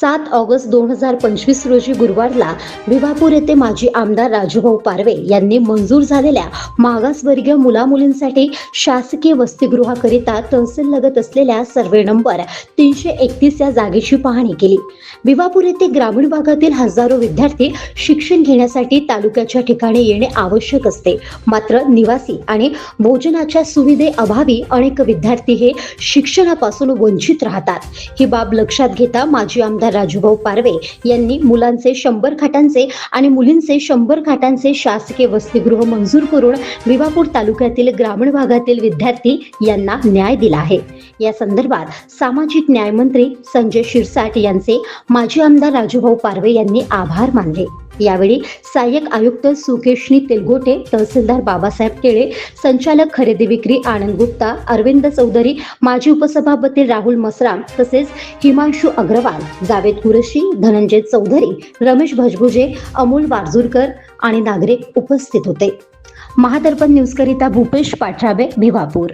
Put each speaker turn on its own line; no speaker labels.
सात ऑगस्ट दोन हजार पंचवीस रोजी गुरुवारला भिवापूर येथे माजी आमदार राजूभाऊ पारवे यांनी मंजूर झालेल्या मागासवर्गीय मुलामुलींसाठी शासकीय वसतिगृहाकरिता तहसील लगत असलेल्या सर्वे नंबर तीनशे एकतीस या जागेची पाहणी केली. भिवापूर येथे ग्रामीण भागातील हजारो विद्यार्थी शिक्षण घेण्यासाठी तालुक्याच्या ठिकाणी येणे आवश्यक असते. मात्र निवासी आणि भोजनाच्या सुविधेअभावी अनेक विद्यार्थी हे शिक्षणापासून वंचित राहतात. ही बाब लक्षात घेता माजी आमदार राजूभाऊ पारवे यांनी मुलांचे शंभर खाटांचे आणि मुलींचे शंभर खाटांचे शासकीय वसतिगृह मंजूर करून विवापूर तालुक्यातील ग्रामीण भागातील विद्यार्थी यांना न्याय दिला आहे. या संदर्भात सामाजिक न्याय मंत्री संजय शिरसाट यांचे माजी आमदार राजूभाऊ पारवे यांनी आभार मानले. यावेळी सहाय्यक आयुक्त सुकेशनी तेलगोटे तहसीलदार बाबासाहेब केळे संचालक खरेदी विक्री आनंद गुप्ता अरविंद चौधरी माजी उपसभापती राहुल मसराम तसेच हिमांशु अग्रवाल जावेद कुरशी धनंजय चौधरी रमेश भजभुजे अमोल वारजूरकर आणि नागरिक उपस्थित होते. महादर्पण न्यूजकरिता भूपेश पाठराबे भिवापूर.